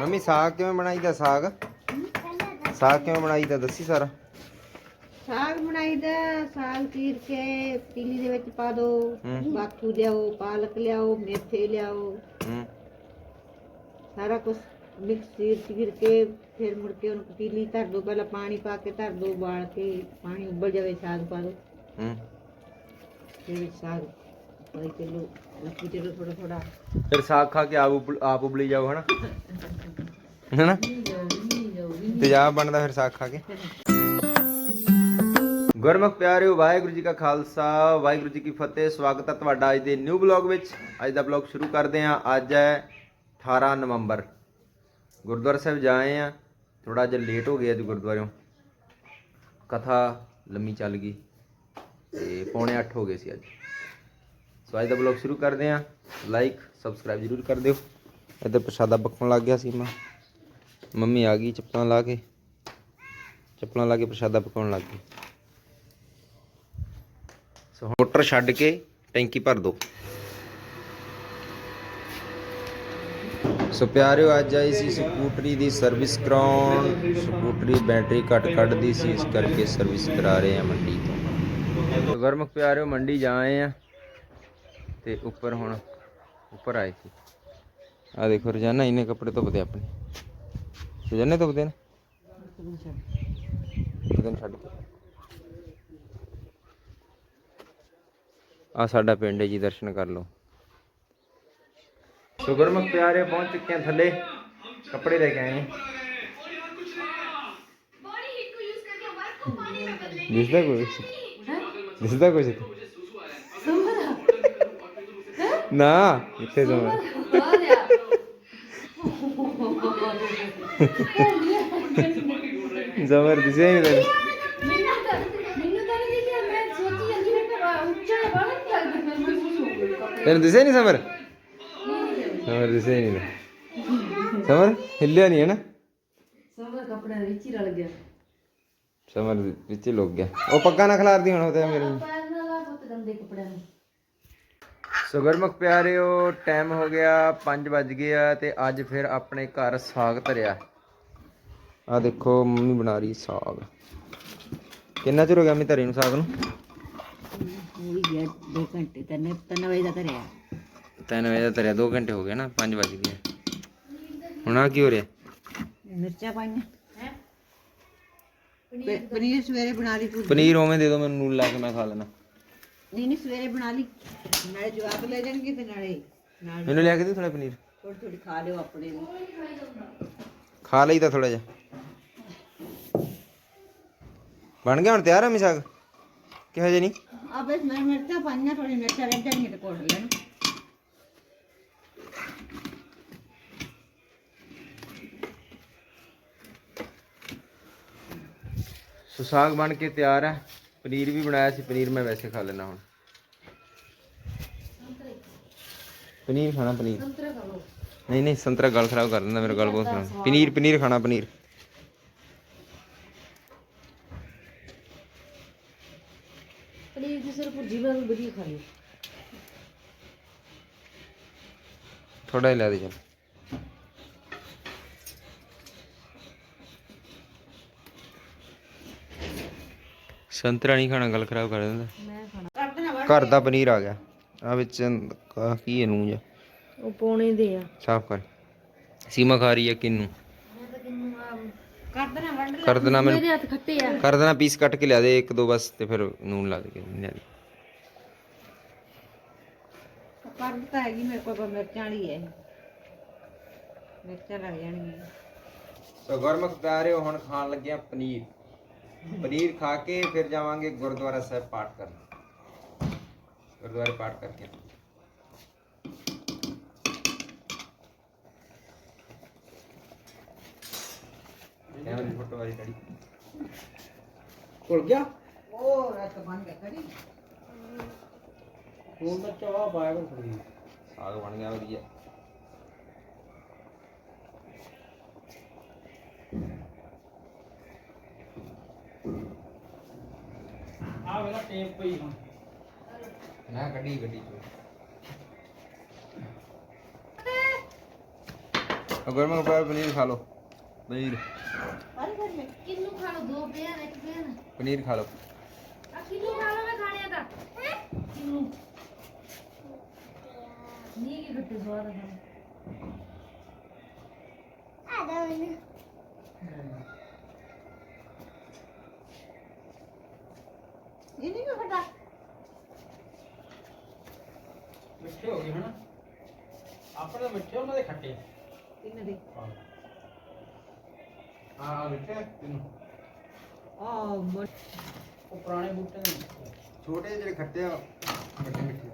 Mummy ਸਾਗ ਕਿਵੇਂ ਬਣਾਈਦਾ ਸਾਗ? ਸਾਗ ਕਿਵੇਂ ਬਣਾਈਦਾ ਦੱਸੀ ਸਾਰਾ। ਸਾਗ ਬਣਾਈਦਾ ਸਾਗ ਚੀਰ ਕੇ ਪੀਲੀ ਦੇ ਵਿੱਚ ਪਾ ਦੋ। ਹੂੰ। ਬਾਥੂ ਲਿਆਓ ਪਾਲਕ ਲਿਆਓ ਮੇਥੇ ਲਿਆਓ। ਹੂੰ। ਸਾਰਾ ਕੁਝ ਮਿਕਸ ਚੀਰ ਚੀਰ ਕੇ ਫਿਰ ਮੁੜ ਕੇ ਉਹਨੂੰ ਪਤੀਲੀ ਧਰ ਦੋ। ਪਹਿਲਾਂ ਪਾਣੀ ਪਾ ਕੇ ਧਰ ਦੋ ਉਬਾਲ ਕੇ ਪਾਣੀ ਉਬਲ ਜਾਵੇ ਸਾਗ ਪਾ ਦੋ। ਹੂੰ। ਫਿਰ ਵਿੱਚ ਸਾਗ ਪਾਈ ਕਿਲੋ ਲੱਕੀ ਚਲੋ ਥੋੜਾ ਥੋੜਾ ਫਿਰ ਸਾਗ ਖਾ ਕੇ ਆਪ ਉਬਲ- ਆਪ ਉਬਲੀ ਜਾਓ, ਹਨਾ? ਹਨਾ? ਤੇਜ਼ਾਬ ਬਣਦਾ ਫਿਰ ਸਾਗ ਖਾ ਕੇ। ਗੁਰਮੁਖ ਪਿਆਰਿਓ, ਵਾਹਿਗੁਰੂ ਜੀ ਕਾ ਖਾਲਸਾ, ਵਾਹਿਗੁਰੂ ਜੀ ਕੀ ਫਤਿਹ। ਸਵਾਗਤ ਹੈ ਤੁਹਾਡਾ ਅੱਜ ਦੇ ਨਿਊ ਬਲੌਗ ਵਿੱਚ। ਅੱਜ ਦਾ ਬਲੌਗ ਸ਼ੁਰੂ ਕਰਦੇ ਹਾਂ। ਅੱਜ ਹੈ 18 ਨਵੰਬਰ। ਗੁਰਦੁਆਰਾ ਸਾਹਿਬ ਜਾਏ ਆ ਥੋੜਾ ਜਿਹਾ ਲੇਟ ਹੋ ਗਿਆ ਅੱਜ ਗੁਰਦੁਆਰਿਓਂ। ਕਥਾ ਲੰਮੀ ਚੱਲ ਗਈ। ਤੇ ਪੌਣੇ 8 ਹੋ ਗਏ ਸੀ ਅੱਜ। ਸੋ ਅੱਜ ਦਾ ਬਲੌਗ ਸ਼ੁਰੂ ਕਰਦੇ ਹਾਂ। ਲਾਈਕ ਸਬਸਕ੍ਰਾਈਬ ਜਰੂਰ ਕਰ ਦਿਓ। ਇੱਧਰ ਪ੍ਰਸ਼ਾਦਾ ਪਕਾਉਣ ਲੱਗ ਗਿਆ ਸੀ ਮੈਂ। ਮੰਮੀ ਆ ਗਈ ਚੱਪਲਾਂ ਲਾ ਕੇ। ਚੱਪਲਾਂ ਲਾ ਕੇ ਪ੍ਰਸ਼ਾਦਾ ਪਕਾਉਣ ਲੱਗ ਗਈ। ਸੋ ਹੁਣ ਮੋਟਰ ਛੱਡ ਕੇ ਟੈਂਕੀ ਭਰ ਦੋ। ਸੋ ਪਿਆਰਿਓ, ਅੱਜ ਆਈ ਸੀ ਸਕੂਟਰੀ ਦੀ ਸਰਵਿਸ ਕਰਾਉਣ। ਸਕੂਟਰੀ ਬੈਟਰੀ ਘੱਟ ਕੱਢਦੀ ਸੀ, ਇਸ ਕਰਕੇ ਸਰਵਿਸ ਕਰਾ ਰਹੇ ਆ ਮੰਡੀ ਤੋਂ। ਸੋ ਗੁਰਮੁਖ ਪਿਆਰਿਓ, ਮੰਡੀ ਜਾ ਆਏ ਆ ਤੇ ਉੱਪਰ ਹੁਣ ਉੱਪਰ ਆਏ ਸੀ। ਆ ਦੇਖੋ ਰੋਜ਼ਾਨਾ ਇਹਨੇ ਕੱਪੜੇ ਧੁੱਪਦੇ ਆਪਣੇ। ਰੋਜ਼ਾਨਾ ਧੁੱਪਦੇ ਨੇ? ਇੱਕ ਦਿਨ ਛੱਡ ਕੇ। ਆ ਸਾਡਾ ਪਿੰਡ ਹੈ ਜੀ, ਦਰਸ਼ਨ ਕਰ ਲਓ। ਸੋ ਗੁਰਮੁਖ ਪਿਆਰੇ, ਪਹੁੰਚ ਚੁੱਕੇ ਹਾਂ ਥੱਲੇ। ਕੱਪੜੇ ਲੈ ਕੇ ਆਏ ਹਾਂ। ਦਿਸਦਾ ਕੋਈ? ਦਿਸਦਾ ਕੁਝ ਨਾ ਇੱਥੇ ਜ਼ਮਰ ਜ਼ਮਰ ਦਿਸੇ ਨਹੀਂ ਤੈਨੂੰ ਤੈਨੂੰ ਦਿਸੇ ਨਹੀਂ ਸਮਰ ਸਮਰ ਦਿਸੇ ਨਹੀਂ। ਸਮਰ ਹਿੱਲਿਆ ਨਹੀਂ ਹੈ ਨਾ? ਕੱਪੜਾ ਵਿੱਚ ਹੀ ਰਲ ਗਿਆ। ਸਮਰ ਵਿੱਚ ਹੀ ਲੁੱਕ ਗਿਆ। ਉਹ ਪੱਕਾ ਨਾ ਖਿਲਾਰਦੀ ਹੁਣ ਉਹਦੇ ਮੇਰੇ। ਨੂੰ ਪੈਰ ਨਾਲ ਗੰਦੇ ਕੱਪੜਿਆਂ ਨੂੰ। ਸੋ ਗੁਰਮੁਖ ਪਿਆਰਿਓ ਟਾਈਮ ਹੋ ਗਿਆ 5 ਵੱਜ ਗਏ ਆ ਤੇ ਅੱਜ ਫਿਰ ਆਪਣੇ ਘਰ ਸਾਗ ਧਰਿਆ। ਆ ਦੇਖੋ ਮੰਮੀ ਬਣਾ ਰਹੀ ਸਾਗ। ਕਿੰਨਾ ਚਿਰ ਹੋ ਗਿਆ ਮੈਂ ਧਰੇ ਨੂੰ ਸਾਗ ਨੂੰ? ਵੀ ਗਿਆ 2 ਘੰਟੇ ਤਿੰਨ ਤਿੰਨ ਵਜੇ ਦਾ ਧਰਿਆ। 3 ਵਜੇ ਦਾ ਧਰਿਆ 2 ਘੰਟੇ ਹੋ ਗਏ ਨਾ 5 ਵੱਜ ਗਏ। ਹੁਣ ਆ ਕੀ ਹੋ ਰਿਹਾ? ਮਿਰਚਾਂ ਪਾਈਆਂ। ਹੈ? ਪਨੀਰ ਸਵੇਰੇ ਬਣਾ ਲਈ ਪਨੀਰ ਉਵੇਂ ਦੇ ਦਿਓ ਮੈਨੂੰ ਨੂਨ ਲਾ ਕੇ ਮੈਂ ਖਾ ਲੈਣਾ ਨਹੀਂ ਨਹੀਂ ਸਵੇਰੇ ਬਣਾ ਲਈ। ਨਾਲੇ ਜਵਾਬ ਲੈ ਜਾਣਗੇ ਤੇ ਨਾਲੇ ਨਾਲ ਮੈਨੂੰ ਲਿਆ ਕੇ ਦਿਓ ਥੋੜਾ ਪਨੀਰ। ਥੋੜੀ ਥੋੜੀ ਖਾ ਲਿਓ ਆਪਣੇ ਨੂੰ। ਖਾ ਲਈਦਾ ਥੋੜਾ ਜਿਹਾ। ਬਣ ਗਿਆ ਹੁਣ ਤਿਆਰ ਆ ਮੀ ਸਾਗ? ਕਿ ਹਜੇ ਨਹੀਂ? ਆ ਬਸ ਮੈਂ ਮਿਰਚਾਂ ਪਾਈਆਂ ਥੋੜੀ ਮਿਰਚਾਂ ਰਹਿ ਜਾਣਗੀਆਂ ਤੇ ਕੋਟ ਲੈਣ। ਸੋ ਸਾਗ ਬਣ ਕੇ ਤਿਆਰ ਹੈ ਪਨੀਰ ਵੀ ਬਣਾਇਆ ਸੀ ਪਨੀਰ ਮੈਂ ਵੈਸੇ ਖਾ ਲੈਣਾ ਹੁਣ। ਪਨੀਰ ਖਾਣਾ ਪਨੀਰ। ਨਹੀਂ ਨਹੀਂ ਸੰਤਰਾ ਗਲ ਖਰਾਬ ਕਰ ਦਿੰਦਾ ਮੇਰਾ ਗਲ ਬਹੁਤ ਖਰਾਬ। ਪਨੀਰ ਪਨੀਰ ਖਾਣਾ ਪਨੀਰ। ਪਨੀਰ ਦੀ ਸਿਰਫ ਭੁਰਜੀ ਬਣਾ ਵਧੀਆ ਖਾ ਲਿਓ ਥੋੜਾ ਹੀ ਲੈ ਦੇ ਚੱਲ। ਸੰਤਰਾ ਨਹੀਂ ਖਾਣਾ ਗਲ ਖਰਾਬ ਕਰ ਦਿੰਦਾ। ਮੈਂ ਖਾਣਾ। ਘਰ ਦਾ ਪਨੀਰ ਆ ਗਿਆ। ਆ ਵਿੱਚ ਕੀ ਹੈ ਨੂੰ ਜਾ ਉਹ ਪੌਣੇ ਦੇ ਆ। ਸਾਫ਼ ਕਰ। ਸੀਮਾ ਖਾ ਰਹੀ ਹੈ ਕਿੰਨੂ? ਕਰ ਦੇਣਾ ਵੰਡ ਕਰ ਦੇਣਾ ਮੈਨੂੰ ਹੱਥ ਖੱਟੇ ਆ। ਕਰ ਦੇਣਾ ਪੀਸ ਕੱਟ ਕੇ ਲਿਆ ਦੇ ਇੱਕ ਦੋ ਬਸ ਤੇ ਫਿਰ ਨੂਨ ਲਾ ਦੇ ਕੇ ਲਿਆ ਦੇ। ਦਿੱਤਾ ਹੈਗੀ ਮੇਰੇ ਕੋਲ ਮਿਰਚਾਂ ਵਾਲੀ ਹੈ। ਇਹ। ਮਿਰਚਾਂ ਲੱਗ ਜਾਣਗੀਆਂ। ਸੋ ਗੁਰਮੁਖ ਪਿਆਰਿਓ ਹੁਣ ਖਾਣ ਲੱਗੇ ਆ ਪਨੀਰ। ਪਨੀਰ ਖਾ ਕੇ ਫਿਰ ਜਾਵਾਂਗੇ ਗੁਰਦੁਆਰਾ ਸਾਹਿਬ ਪਾਠ ਕਰਨ। ਗੁਰਦੁਆਰੇ ਪਾਠ ਕਰਕੇ। ਇਹਨਾਂ ਦੀ ਫੋਟੋ ਵਾਲੀ ਡੜੀ ਘੁਲ ਗਿਆ? ਉਹ ਰਤ ਬਣ ਗਿਆ ਕਰੀ ਹੁਣ ਤਾਂ ਕਰ ਥੋੜੀ ਸਾਗ ਬਣ ਗਿਆ ਵਧੀਆ। ਆ ਵੇਲਾ ਟੇਪ ਪਈ ਹੁਣ। ਨਾ ਗੱਡੀ ਗੱਡੀ ਗੁਰਮੁਖ ਪਿਆਰੇ ਪਨੀਰ ਖਾ ਲਓ ਪਨੀਰ। ਅਰੇ ਘਰ में ਕਿੰਨੂ ਖਾ ਲਓ ਦੋ ਪਿਆ ਨੇ ਇੱਕ ਪਿਆ ਨੇ। ਪਨੀਰ ਖਾ ਲਓ। ਆ ਕਿੰਨੂ ਖਾ ਲਓ ਮੈਂ ਖਾਣੇ ਦਾ ਕਿੰਨੂ? ਨੀ ਕੀ ਗੱਟੇ ਸਵਾਦ ਆ। ਇਹ ਨਹੀਂ ਖਟਾ ਮਿੱਠੇ ਹੋ ਗਏ ਹਨਾ। ਆਪਣੇ ਤਾਂ ਮਿੱਠੇ ਉਹਨਾਂ ਦੇ ਖੱਟੇ ਇਹਨਾਂ ਦੇ। ਹਾਂ। ਮਿੱਠੇ ਤੈਨੂੰ। ਆ ਉਹ ਪੁਰਾਣੇ ਬੂਟੇ ਦੇ ਮਿੱਠੇ। ਛੋਟੇ ਜਿਹੜੇ ਖੱਟੇ ਆ ਵੱਡੇ ਮਿੱਠੇ।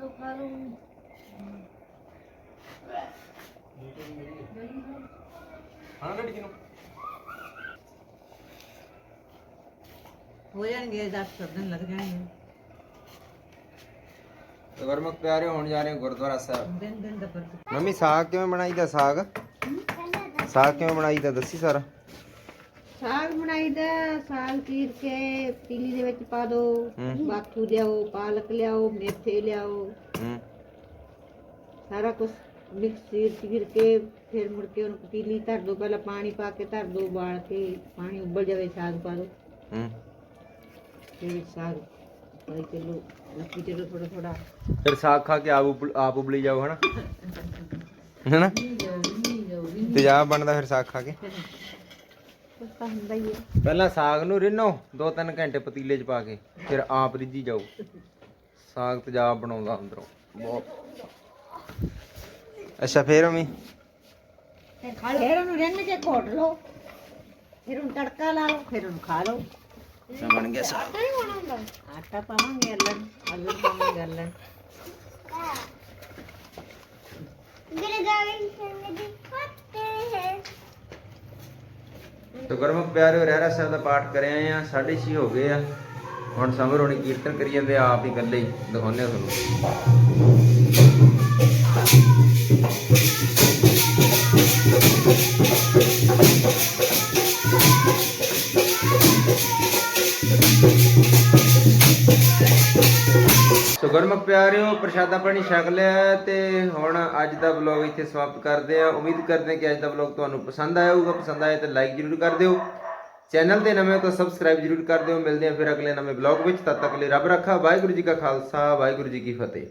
ਲੋ ਖਾ ਲਓ ਹਾਂ ਗੱਡੀ ਕਿਨੂੰ? ਹੋ ਜਾਣਗੇ 10 ਦਿਨ ਲੱਗ ਜਾਣਗੇ। ਗੁਰਮੁਖ ਪਿਆਰੇ ਹੋਣ ਜਾ ਰਹੇ ਗੁਰਦੁਆਰਾ ਸਾਹਿਬ। ਦਿਨ ਦਿਨ ਦਾ ਪਰ ਮੰਮੀ ਸਾਗ ਕਿਵੇਂ ਬਣਾਈਦਾ ਸਾਗ? ਸਾਗ ਕਿਵੇਂ ਬਣਾਈਦਾ ਦੱਸੀ ਸਾਰਾ। ਸਾਗ ਬਣਾਈਦਾ ਸਾਗ ਚੀਰ ਕੇ ਪਤੀਲੀ ਦੇ ਵਿੱਚ ਪਾ ਦਿਓ ਹੂੰ। ਬਾਥੂ ਲਿਆਓ ਪਾਲਕ ਲਿਆਓ ਮੇਥੇ ਲਿਆਓ। ਹੂੰ। ਸਾਰਾ ਕੁਝ ਮਿਕਸ ਚੀਰ ਚੀਰ ਕੇ ਫਿਰ ਮੁੜ ਕੇ ਉਹਨੂੰ ਪਤੀਲੀ ਧਰ ਦਿਓ ਪਹਿਲਾਂ ਪਾਣੀ ਪਾ ਕੇ ਧਰ ਦਿਓ ਉਬਾਲ ਕੇ ਪਾਣੀ ਉਬਲ ਜਾਵੇ ਸਾਗ ਪਾ ਦਿਓ ਹੂੰ। ਫਿਰ ਸਾਗ ਪਾਈ ਚਲੋ ਲੱਗੀ ਚਲੋ ਥੋੜਾ ਥੋੜਾ ਫਿਰ ਸਾਗ ਖਾ ਕੇ ਆਪ ਉਬਲ- ਆਪ ਉਬਲੀ ਜਾਓ ਹਨਾ? ਹਨਾ? ਜਾਓ ਤੇਜ਼ਾਬ ਬਣਦਾ ਫਿਰ ਸਾਗ ਖਾ ਕੇ। ਕੁਝ ਤਾਂ ਹੁੰਦਾ ਹੀ ਹੈ ਪਹਿਲਾਂ ਸਾਗ ਨੂੰ ਰਿੰਨੋ 2-3 ਘੰਟੇ ਪਤੀਲੇ 'ਚ ਪਾ ਕੇ ਫਿਰ ਆਪ ਰਿੱਝੀ ਜਾਓ। ਸਾਗ ਤੇਜ਼ਾਬ ਬਣਾਉਂਦਾ ਅੰਦਰੋਂ ਬਹੁਤ। ਅੱਛਾ ਫੇਰ ਅਮੀ ਫਿਰ ਉਹਨੂੰ ਰਿੰਨ ਕੇ ਘੋਟ ਲਓ। ਫਿਰ ਉਹਨੂੰ ਤੜਕਾ ਲਾ ਲਓ ਫਿਰ ਉਹਨੂੰ ਖਾ ਲਓ। ਬਣ ਗਿਆ ਸਾਗ ਆਟਾ ਪਾਵਾਂਗੇ ਅਲਣ ਅਲਣ ਪਾਵਾਂਗੇ ਅਲਣ ਤੋ ਗੁਰਮੁਖ ਪਿਆਰਿਓ ਰਹਿਰਾ ਸਾਹਿਬ ਦਾ ਪਾਠ ਕਰ ਆਏ ਆ 6:30 ਹੋ ਗਏ ਆ। ਹੁਣ ਸਮਰ ਹੋਣੀ ਕੀਰਤਨ ਕਰੀ ਜਾਂਦੇ ਆ, ਆਪ ਹੀ ਇਕੱਲੇ ਹੀ ਦਿਖਾਉਂਦੇ ਆ ਤੁਹਾਨੂੰ। ਗੁਰਮੁਖ ਪਿਆਰਿਓ, ਪ੍ਰਸ਼ਾਦਾ ਪਾਣੀ ਛਕ ਲਿਆ ਹੈ ਤੇ ਹੁਣ ਅੱਜ ਦਾ ਵਲੌਗ ਇੱਥੇ ਸਮਾਪਤ ਕਰਦੇ ਆ ਉਮੀਦ ਕਰਦੇ ਹਾਂ ਕਿ ਅੱਜ ਦਾ ਵਲੌਗ ਤੁਹਾਨੂੰ ਪਸੰਦ ਆਇਆ ਹੋਊਗਾ ਪਸੰਦ ਆਇਆ ਤਾਂ ਲਾਈਕ ਜ਼ਰੂਰ ਕਰ ਦਿਓ। ਚੈਨਲ ਤੇ ਨਵੇਂ ਹੋ ਤਾਂ ਸਬਸਕ੍ਰਾਈਬ ਜ਼ਰੂਰ ਕਰ ਦਿਓ। ਮਿਲਦੇ ਹਾਂ ਫਿਰ ਅਗਲੇ ਨਵੇਂ ਵਲੌਗ ਵਿੱਚ। ਤਦ ਤੱਕ ਲਈ ਰੱਬ ਰੱਖਾ। ਵਾਹਿਗੁਰੂ ਜੀ ਕਾ ਖਾਲਸਾ, ਵਾਹਿਗੁਰੂ ਜੀ ਕੀ ਫਤਿਹ।